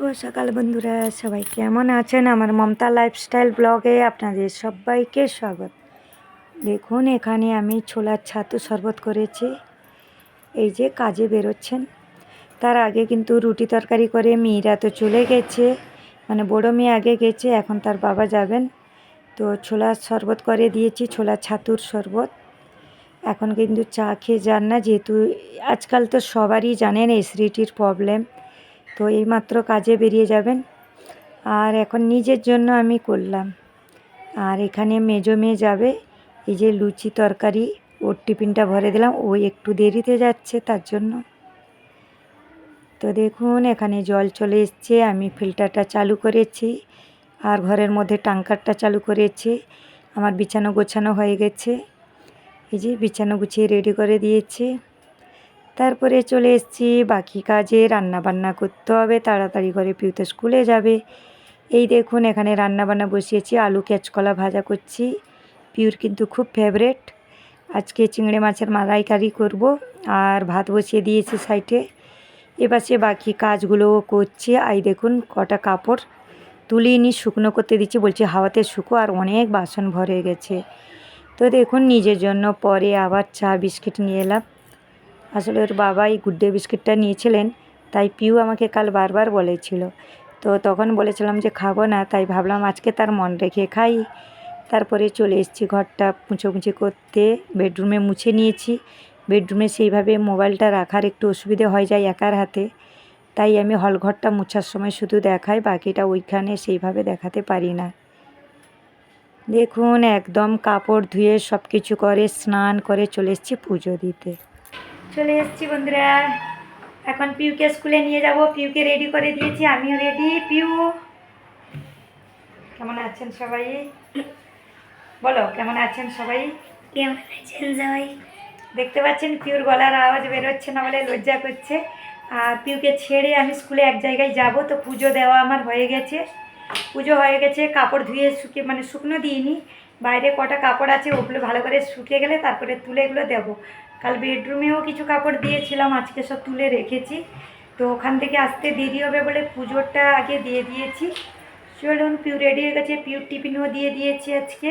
শুভ সকাল বন্ধুরা, সবাই কেমন আছেন? আমার মমতা লাইফস্টাইল ব্লগে আপনাদের সবাইকে স্বাগত। দেখুন, এখানে আমি ছোলার ছাতু শরবত করেছি। এই যে কাজে বেরোচ্ছেন। তার আগে কিন্তু রুটি তরকারি করে মেয়েরা তো চলে গেছে। মানে বড় মেয়ে আগে গেছে, এখন তার বাবা যাবেন। তো ছোলার শরবত করে দিয়েছি ছোলার ছাতুর শরবত। এখন কিন্তু চা খেয়ে যান না, যেহেতু আজকাল তো সবারই জানেন, এসিডিটির প্রবলেম তো এইমাত্র কাজে বেরিয়ে যাবেন। আর এখন নিজের জন্য আমি করলাম। আর এখানে মেজো মেয়ে যাবে। এই যে লুচি তরকারি, ওর টিফিনটা ভরে দিলাম। ও একটু দেরিতে যাচ্ছে তার জন্য। তো দেখুন, এখানে জল চলে এসছে। আমি ফিল্টারটা চালু করেছি। আর ঘরের মধ্যে টাঙ্কারটা চালু করেছি। আমার বিছানো গোছানো হয়ে গেছে। এই যে বিছানো গুছিয়ে রেডি করে দিয়েছি। তারপরে চলে এসেছি, বাকি কাজে রান্না বান্না করতে হবে, তাড়াতাড়ি করে পিউতে স্কুলে যাবে। এই দেখুন, এখানে রান্না বান্না বসিয়েছি, আলু ক্যাচকলা ভাজা করছি, পিউর কিন্তু খুব ফেভারেট আজকে চিংড়ি মাছের মালাইকারি করব, আর ভাত বসিয়ে দিয়েছি সাইডে। এবার সে বাকি কাজগুলোও করছি, আই দেখুন কটা কাপড় তুলিয়ে নিয়ে শুকনো করতে দিচ্ছি, বলছি হাওয়াতে শুকো, আর অনেক বাসন ভরে গেছে। তো দেখুন, নিজের জন্য পরে আবার চা, বিস্কিট নিয়ে এলাম। আসলে ওর বাবা এই গুড ডে বিস্কিটটা নিয়েছিলেন, তাই পিউ আমাকে কাল বারবার বলেছিল। তো তখন বলেছিলাম যে খাব না, তাই ভাবলাম আজকে তার মন রেখে খাই। তারপরে চলে এসেছি ঘরটা মুছোমুছি করতে, বেডরুমে মুছে নিয়েছি। বেডরুমে সেইভাবে মোবাইলটা রাখার একটু অসুবিধে হয়ে যায় একার হাতে। তাই আমি হল ঘরটা মুছার সময় শুধু দেখাই, বাকিটা ওইখানে সেইভাবে দেখাতে পারি না। দেখুন, একদম কাপড় ধুয়ে সব কিছু করে, স্নান করে চলে এসেছি পুজো দিতে। চলে এসেছি বন্ধুরা। এখন পিউকে স্কুলে নিয়ে যাব। পিউকে রেডি করে দিয়েছি আমিও রেডি পিউ কেমন আছেন সবাই? বলো কেমন আছেন সবাই? কেমন আছেন সবাই? দেখতে পাচ্ছেন পিউর গলার আওয়াজ বেরোচ্ছে না বলে লজ্জা করছে। আর পিউকে ছেড়ে আমি স্কুলে এক জায়গায় যাব। তো পুজো দেওয়া আমার হয়ে গেছে। পুজো হয়ে গেছে কাপড় ধুয়ে শুকিয়ে মানে শুকনো দিইনি। বাইরে কটা কাপড় আছে ওগুলো ভালো করে শুকিয়ে গেলে তারপরে তুলে এগুলো দেবো। কাল বেডরুমেও কিছু কাপড় দিয়েছিলাম, আজকে সব তুলে রেখেছি। তো ওখান থেকে আসতে দেরি হবে বলে পুজোটা আগে দিয়ে দিয়েছি। চলুন পিউ রেডি হয়ে গেছে। পিউর টিফিনও দিয়ে দিয়েছি আজকে।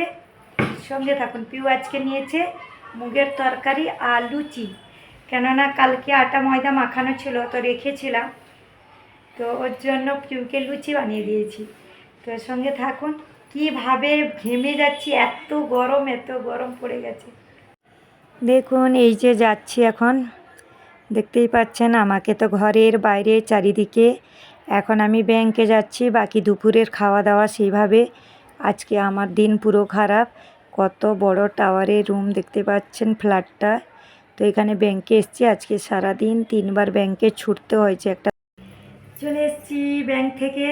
সঙ্গে থাকুন পিউ আজকে নিয়েছে মুগের তরকারি আর লুচি কেননা কালকে আটা ময়দা মাখানো ছিল, তো রেখেছিলাম। তো ওর জন্য পিউকে লুচি বানিয়ে দিয়েছি। তো সঙ্গে থাকুন, কীভাবে ঘেমে যাচ্ছি, এত গরম এত গরম পড়ে গেছে। দেখুন, এই যে যাচ্ছি এখন। দেখতেই পাচ্ছেন, আমাকে তো ঘরের বাইরে চারিদিকে। এখন আমি ব্যাংকে যাচ্ছি, বাকি দুপুরের খাওয়া দাওয়া সেইভাবে। আজকে আমার দিন পুরো খারাপ। কত বড় টাওয়ারের রুম দেখতে পাচ্ছেন ফ্ল্যাটটা তো এখানে ব্যাংকে এসছি, আজকে সারা দিন তিনবার ব্যাংকে ছুটতে হয়েছে একটা। চলে এসছি ব্যাংক থেকে।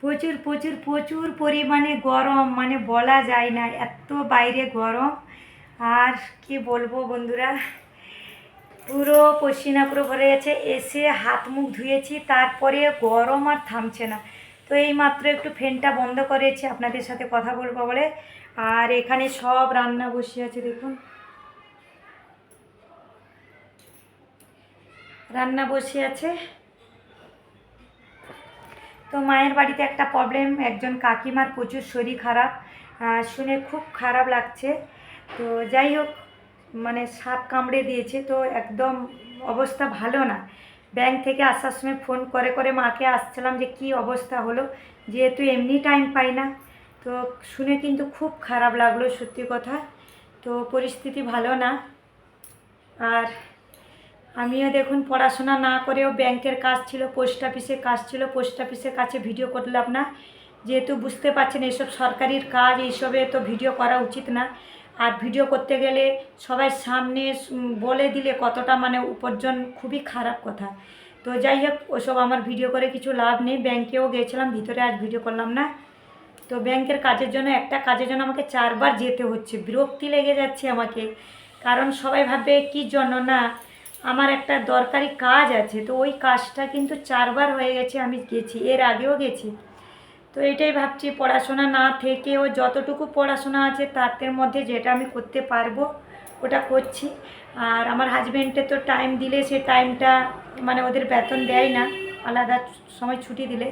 প্রচুর প্রচুর প্রচুর পরিমাণে গরম মানে বলা যায় না, এত বাইরে গরম। আর কি বলব বন্ধুরা? পুরো পশ্চিনা পুরো ভরে গেছে, এসে হাত মুখ ধুয়েছি, তারপরে গরম আর থামছে না। তো এই মাত্র একটু ফ্যানটা বন্ধ করেছি, আপনাদের সাথে কথা বলব বলে। আর এখানে সব রান্না বসে আছে, দেখুন। রান্না বসে আছে। তো মায়ের বাড়িতে একটা প্রবলেম একজন কাকিমার প্রচুর শরীর খারাপ। শুনে খুব খারাপ লাগছে। তো যাই হোক মানে সাপ কামড়ে দিয়েছে, তো একদম অবস্থা ভালো না। ব্যাংক থেকে আসার সময় ফোন করে করে মাকে আসছিলাম যে কি অবস্থা হলো, যেহেতু এমনি টাইম পাই না। তো শুনে কিন্তু খুব খারাপ লাগল সত্যি কথা। তো পরিস্থিতি ভালো না। আর আমিও দেখুন পড়াশোনা না করেও ব্যাংকের কাজ ছিল, পোস্ট অফিসের কাজ ছিল, পোস্ট অফিসের কাছে ভিডিও করলাম না। যেহেতু বুঝতে পারছেন, এইসব সরকারির কাজ, এইসবে তো ভিডিও করা উচিত না। আর ভিডিও করতে গেলে সবাই সামনে বলে দিলে কতটা মানে উপার্জন খুবই খারাপ কথা। তো যাই হোক, ওসব আমার ভিডিও করে কিছু লাভ নেই। ব্যাংকেও গেছিলাম, ভিতরে আজ ভিডিও করলাম না। তো ব্যাংকের কাজের জন্য, একটা কাজের জন্য আমাকে চারবার যেতে হচ্ছে। বিরক্তি লেগে যাচ্ছে আমাকে। কারণ সবাই ভাববে, কি জন্য না? আমার একটা দরকারি কাজ আছে। তো ওই কাজটা কিন্তু চারবার হয়ে গেছে, আমি গেছি। এর আগেও গেছি। তো এটাই ভাবছি, পড়াশোনা না থেকেও যতটুকু পড়াশোনা আছে তাদের মধ্যে যেটা আমি করতে পারব ওটা করছি। আর আমার হাজব্যান্ডে তো টাইম দিলে সে টাইমটা মানে ওদের বেতন দেয় না, আলাদা সময় ছুটি দিলে।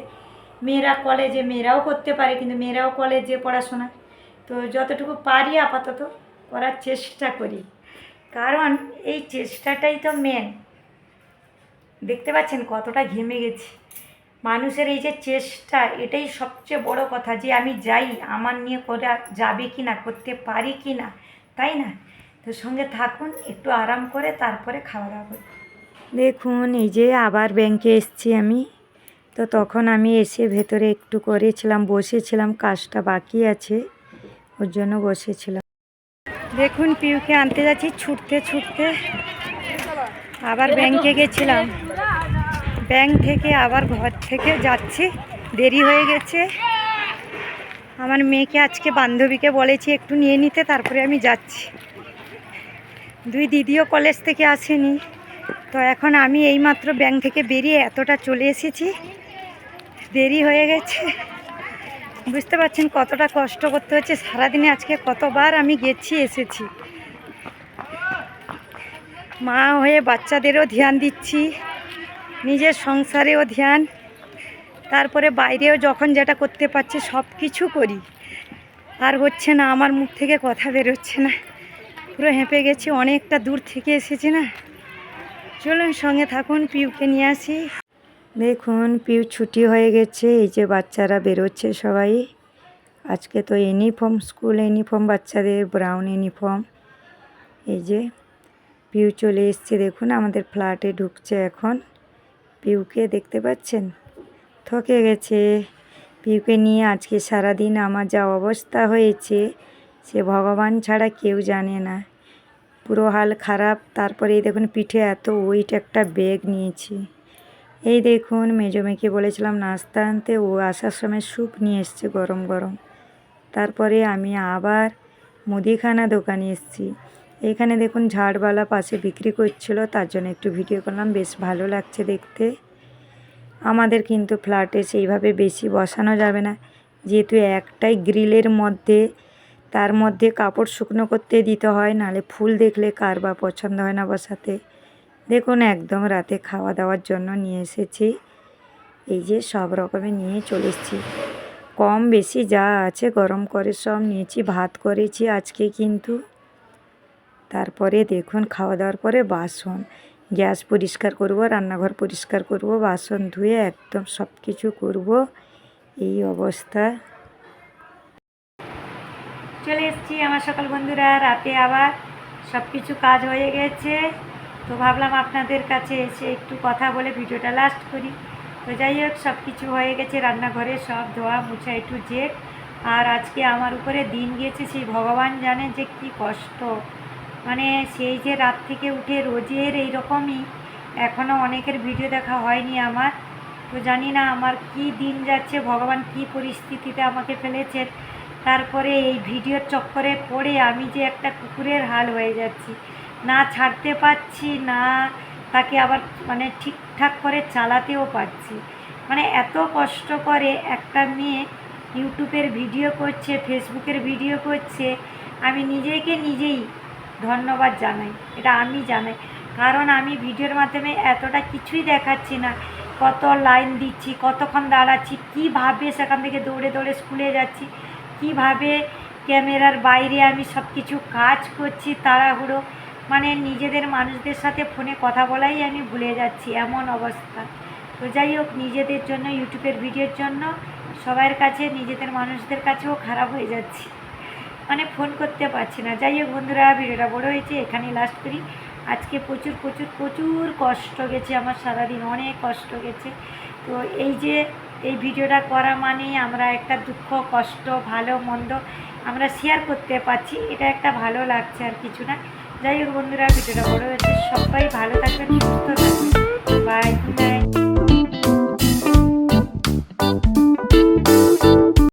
মেয়েরা কলেজে মেয়েরাও করতে পারে কিন্তু মেয়েরাও কলেজে পড়াশোনা। তো যতটুকু পারি আপাতত করার চেষ্টা করি। কারণ এই চেষ্টাটাই তো মেন দেখতে পাচ্ছেন কতটা ঘেমে গেছি। মানুষের এই যে চেষ্টা, এটাই সবচেয়ে বড় কথা যে আমি যাই, আমার নিয়ে করা যাবে কি না করতে পারি কি না তাই না? তো সঙ্গে থাকুন, একটু আরাম করে, তারপরে খাওয়া দাওয়া দেখুন, এই যে আবার ব্যাংকে এসছি আমি। তো তখন আমি এসে ভেতরে একটু করেছিলাম, বসেছিলাম, কাজটা বাকি আছে, ওর জন্য বসেছিলাম। দেখুন, পিউকে আনতে যাচ্ছি ছুটতে ছুটতে আবার ব্যাংকে গেছিলাম। ব্যাংক থেকে আবার ঘর থেকে যাচ্ছি। দেরি হয়ে গেছে। আমার মেয়েকে আজকে বান্ধবীকে বলেছি একটু নিয়ে নিতে, তারপরে আমি যাচ্ছি। দুই দিদিও কলেজ থেকে আসেনি। তো এখন আমি এইমাত্র ব্যাংক থেকে বেরিয়ে এতটা চলে এসেছি। দেরি হয়ে গেছে। বুঝতে পারছেন কতটা কষ্ট করতে হচ্ছে। সারাদিনে আজকে কতবার আমি গেছি, এসেছি। মা হয়ে বাচ্চাদেরও ধ্যান দিচ্ছি। নিজের সংসারেও ধ্যান, তারপরে বাইরেও যখন যেটা করতে পারছে সব কিছু করি। আর হচ্ছে না, আমার মুখ থেকে কথা বেরোচ্ছে না। পুরো হেঁপে গেছি, অনেকটা দূর থেকে এসেছি না। চলুন সঙ্গে থাকুন, পিউকে নিয়ে আসি। দেখুন, পিউ ছুটি হয়ে গেছে, এই যে বাচ্চারা বেরোচ্ছে সবাই। আজকে তো ইউনিফর্ম, স্কুল ইউনিফর্ম, বাচ্চাদের ব্রাউন ইউনিফর্ম। এই যে পিউ চলে এসছে, দেখুন, আমাদের ফ্ল্যাটে ঢুকছে এখন। পিউকে দেখতে পাচ্ছেন? থকে গেছে। পিউকে নিয়ে আজকে সারাদিন আমার যা অবস্থা হয়েছে, সে ভগবান ছাড়া কেউ জানে না। পুরো হাল খারাপ, তারপরে এই দেখুন পিঠে এত ওয়েট একটা ব্যাগ নিয়েছি। এই দেখুন, মেজো মেয়েকে বলেছিলাম নাস্তা আনতে, ও আসার সময় স্যুপ নিয়ে এসছে গরম গরম। তারপরে আমি আবার মুদিখানা দোকানে এসেছি। এখানে দেখুন ঝাড়বালা পাশে বিক্রি করছিল, তার জন্য একটু ভিডিও করলাম, বেশ ভালো লাগছে দেখতে। আমাদের কিন্তু ফ্ল্যাটে সেইভাবে বেশি বসানো যাবে না। যেহেতু একটাই গ্রিলের মধ্যে, তার মধ্যে কাপড় শুকনো করতে দিতে হয়, নালে ফুল দেখলে কার বা পছন্দ হয় না বসাতে। দেখুন একদম রাতে খাওয়া দাওয়ার জন্য নিয়ে এসেছি। এই যে সব রকমের নিয়ে চলে এসেছি। কম বেশি যা আছে গরম করে সব নিয়েছি, ভাত করেছি আজকে কিন্তু। তারপরে দেখুন, খাওয়া দাওয়ার পরে বাসন। গ্যাস পরিষ্কার করব, রান্নাঘর পরিষ্কার করব, বাসন ধুয়ে একদম সব কিছু করব। এই অবস্থা। চলে এসেছি আমার সকল বন্ধুরা, রাতে আবার সব কিছু কাজ হয়ে গেছে। তো ভাবলাম আপনাদের কাছে এসে একটু কথা বলে ভিডিওটা লাস্ট করি। তো যাই হোক সব কিছু হয়ে গেছে, রান্নাঘরে সব ধোয়া মুছা একটু জেট আর আজকে আমার উপরে দিন গিয়েছে সেই ভগবান জানে যে কি কষ্ট। মানে সেই যে রাত থেকে উঠে রোজের এই রকমই এখনও অনেকের ভিডিও দেখা হয়নি আমার। তো জানি না আমার কি দিন যাচ্ছে, ভগবান কি পরিস্থিতিতে আমাকে ফেলেছেন। তারপরে এই ভিডিওর চক্করে পড়ে আমি যে একটা কুকুরের হাল হয়ে যাচ্ছি। না ছাড়তে পারছি, না তাকে আবার মানে ঠিকঠাক করে চালাতেও পারছি। মানে এত কষ্ট করে একটা মেয়ে ইউটিউবের ভিডিও করছে, ফেসবুকের ভিডিও করছে। আমি নিজেকে নিজেই ধন্যবাদ জানাই, এটা আমি জানাই। কারণ আমি ভিডিওর মাধ্যমে এতটা কিছুই দেখাচ্ছি না। কত লাইন দিচ্ছি, কতক্ষণ দাঁড়াচ্ছি, কীভাবে সেখান থেকে দৌড়ে দৌড়ে স্কুলে যাচ্ছি, কীভাবে ক্যামেরার বাইরে আমি সব কিছু কাজ করছি, তাড়াহুড়ো। মানে নিজেদের মানুষদের সাথে ফোনে কথা বলাই আমি ভুলে যাচ্ছি, এমন অবস্থা। তো যাই হোক, নিজেদের জন্য, ইউটিউবের ভিডিওর জন্য সবার কাছে, নিজেদের মানুষদের কাছেও খারাপ হয়ে যাচ্ছি। মানে ফোন করতে পারছি না। যাই হোক বন্ধুরা, ভিডিওটা বড় হয়েছে, এখানেই লাস্ট করি। আজকে প্রচুর প্রচুর প্রচুর কষ্ট গেছে, আমার সারাদিন অনেক কষ্ট গেছে। তো এই যে, এই ভিডিওটা করা মানেই আমরা একটা দুঃখ, কষ্ট, ভালো, মন্দ আমরা শেয়ার করতে পারছি। এটা একটা ভালো লাগছে আর কিছু না। যাই হোক বন্ধুরা, ভিডিওটা বড় হয়েছে। সবাই ভালো থাকবেন, সুস্থ থাকবেন। By night